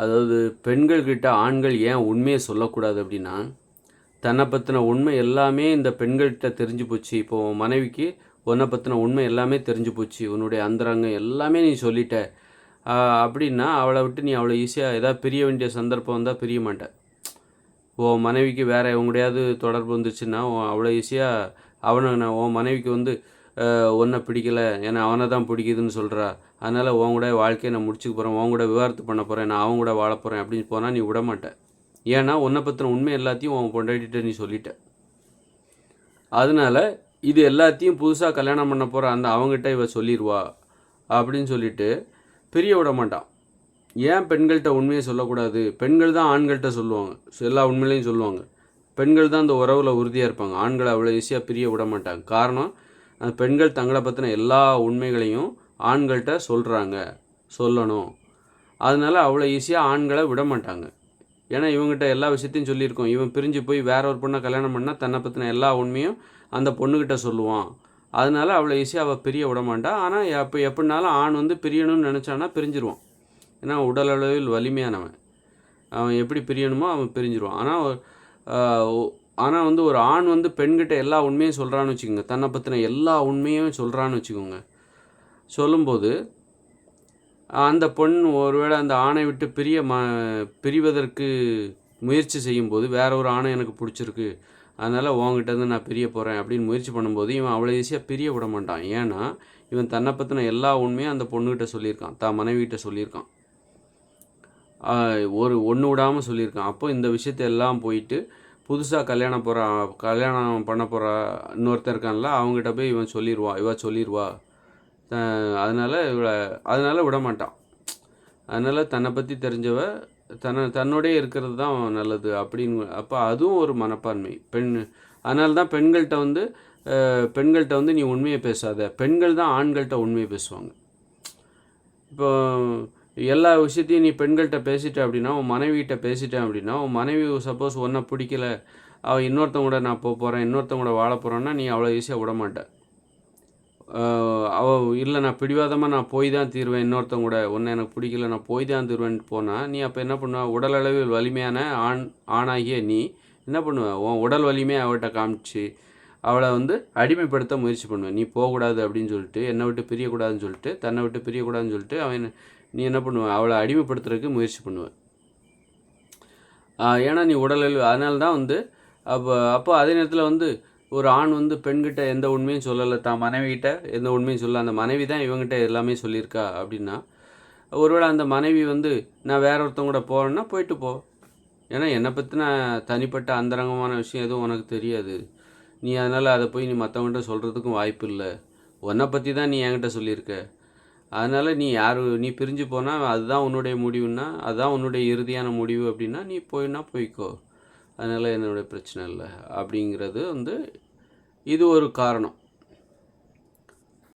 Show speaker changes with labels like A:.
A: அதாவது பெண்கள்கிட்ட ஆண்கள் ஏன் உண்மையை சொல்லக்கூடாது அப்படின்னா தன்னை பற்றின உண்மை எல்லாமே இந்த பெண்கள்கிட்ட தெரிஞ்சு போச்சு. இப்போ உன் மனைவிக்கு உன்னை பற்றின உண்மை எல்லாமே தெரிஞ்சு போச்சு. உன்னுடைய அந்தரங்கம் எல்லாமே நீ சொல்லிட்ட. அப்படின்னா அவளை விட்டு நீ அவ்வளோ ஈஸியாக ஏதாவது பிரிய வேண்டிய சந்தர்ப்பம் வந்தால் பிரிய மாட்டேன் உன் மனைவிக்கு வேறு எவங்கடையாவது தொடர்பு வந்துச்சுன்னா உன் அவ்வளோ ஈஸியாக அவனை நான் உன் மனைவிக்கு வந்து ஒன்றை பிடிக்கல. ஏன்னா அவனை தான் பிடிக்குதுன்னு சொல்கிறா அதனால் உன் கூட வாழ்க்கையை நான் முடிச்சுக்க போகிறேன் உன் கூட விவாகரத்து பண்ண போகிறேன் நான் அவங்க கூட வாழ போகிறேன் அப்படின்னு போனால் நீ விட ஏன்னா உன்னை பற்றின உண்மை எல்லாத்தையும் உன் பொண்டாட்டிட்ட நீ சொல்லிட்ட. அதனால இது எல்லாத்தையும் புதுசாக கல்யாணம் பண்ண போகிற அந்த அவங்ககிட்ட இவ சொல்லிடுவா அப்படின்னு சொல்லிட்டு பிரிய விட மாட்டான். ஏன் பெண்கள்கிட்ட உண்மையை சொல்லக்கூடாது? பெண்கள் தான் ஆண்கள்கிட்ட சொல்லுவாங்க. எல்லா உண்மையிலையும் சொல்லுவாங்க. பெண்கள் தான் அந்த உறவில் உறுதியாக இருப்பாங்க. ஆண்களை அவ்வளோ ஈஸியாக பிரிய விட மாட்டாங்க. காரணம் பெண்கள் தங்களை பற்றின எல்லா உண்மைகளையும் ஆண்கள்கிட்ட சொல்கிறாங்க சொல்லணும். அதனால அவ்வளோ ஈஸியாக ஆண்களை விட மாட்டாங்க. ஏன்னா இவங்ககிட்ட எல்லா விஷயத்தையும் சொல்லியிருக்கோம். இவன் பிரிஞ்சு போய் வேற ஒரு பொண்ணை கல்யாணம் பண்ணால் தன்னை பற்றின எல்லா உண்மையும் அந்த பொண்ணுக்கிட்ட சொல்லுவான். அதனால அவ்வளோ ஈஸியாக அவள் பிரிய விட மாட்டா. ஆனால் எப்போ எப்படினாலும் ஆண் வந்து பிரியணும்னு நினச்சானா பிரிஞ்சிருவான். ஏன்னா உடல் அளவில் வலிமையானவன். அவன் எப்படி பிரியணுமோ அவன் பிரிஞ்சிருவான். ஆனால் ஆனால் வந்து ஒரு ஆண் வந்து பெண்கிட்ட எல்லா உண்மையும் சொல்கிறான்னு வச்சுக்கோங்க. தன்னை பற்றின எல்லா உண்மையும் சொல்கிறான்னு வச்சுக்கோங்க. சொல்லும்போது அந்த பெண் ஒருவேளை அந்த ஆணை விட்டு பிரிய ம பிரிவதற்கு முயற்சி செய்யும்போது வேற ஒரு ஆணை எனக்கு பிடிச்சிருக்கு. அதனால் உங்ககிட்டருந்து நான் பிரிய போகிறேன் அப்படின்னு முயற்சி பண்ணும்போது இவன் அவ்வளோ ஈஸியாக பிரிய விட மாட்டான். ஏன்னா இவன் தன்னை பற்றின எல்லா உண்மையும் அந்த பொண்ணுக்கிட்ட சொல்லியிருக்கான். தான் மனைவிகிட்ட சொல்லியிருக்கான். ஒரு ஒன்று விடாமல் சொல்லியிருக்கான். அப்போ இந்த விஷயத்த எல்லாம் போயிட்டு புதுசாக கல்யாணம் போகிற கல்யாணம் பண்ண போகிற இன்னொருத்தர் இருக்கான்ல அவங்ககிட்ட போய் இவன் சொல்லிடுவா இவ சொல்லிடுவா அதனால் இவளை அதனால் விட மாட்டான். அதனால் தன்னை பற்றி தெரிஞ்சவ தன்னை தன்னோடய இருக்கிறது தான் நல்லது அப்படின்னு அப்போ அதுவும் ஒரு மனப்பான்மை. பெண் அதனால தான் பெண்கள்கிட்ட வந்து பெண்கள்கிட்ட வந்து நீ உண்மையை பேசாத. பெண்கள் தான் ஆண்கள்கிட்ட உண்மையை பேசுவாங்க. இப்போ எல்லா விஷயத்தையும் நீ பெண்கள்கிட்ட பேசிட்ட அப்படின்னா உன் மனைவிகிட்ட பேசிட்டேன் அப்படின்னா உன் மனைவி சப்போஸ் ஒன்றை பிடிக்கல. அவள் இன்னொருத்தவங்க கூட நான் போக போகிறேன் இன்னொருத்தவங்க கூட வாழ போகிறேன்னா நீ அவ்வளோ ஈஸியாக விட மாட்ட அவ இல்லை நான் பிடிவாதமாக நான் போய் தான் தீருவேன் இன்னொருத்தவங்க கூட. ஒன்று எனக்கு பிடிக்கல நான் போய் தான் தீருவேன்ட்டு போனால் நீ அப்போ என்ன பண்ணுவ? உடலளவில் வலிமையான ஆண் ஆணாகிய நீ என்ன பண்ணுவ? உன் உடல் வலிமையை அவள்கிட்ட காமிச்சு அவளை வந்து அடிமைப்படுத்த முயற்சி பண்ணுவேன் நீ போகக்கூடாது அப்படின்னு சொல்லிட்டு என்னை விட்டு பிரியக்கூடாதுன்னு சொல்லிட்டு தன்னை விட்டு பிரியக்கூடாதுன்னு சொல்லிட்டு அவன் நீ என்ன பண்ணுவ? அவளை அடிமைப்படுத்துறதுக்கு முயற்சி பண்ணுவ. ஏன்னா நீ உடலில் அதனால தான் வந்து அப்போ அப்போ அதே நேரத்தில் வந்து ஒரு ஆண் வந்து பெண்கிட்ட எந்த உண்மையும் சொல்லலை. தான் மனைவிகிட்ட எந்த உண்மையும் சொல்லலை. அந்த மனைவி தான் இவங்கிட்ட எல்லாமே சொல்லியிருக்கா அப்படின்னா ஒருவேளை அந்த மனைவி வந்து நான் வேற ஒருத்தவங்க கூட போகிறேன்னா போயிட்டு போ. ஏன்னா என்னை பற்றின தனிப்பட்ட அந்தரங்கமான விஷயம் எதுவும் உனக்கு தெரியாது. நீ அதனால் அதை போய் நீ மற்றவங்ககிட்ட சொல்கிறதுக்கும் வாய்ப்பு இல்லை. உன்னை பற்றி தான் நீ என்கிட்ட சொல்லியிருக்க. அதனால் நீ யார் நீ பிரிஞ்சு போனால் அதுதான் உன்னுடைய முடிவுன்னா அதுதான் உன்னுடைய இறுதியான முடிவு அப்படின்னா நீ போயின்னா போய்க்கோ. அதனால் என்னுடைய பிரச்சனை இல்லை. அப்படிங்கிறது வந்து இது ஒரு காரணம்.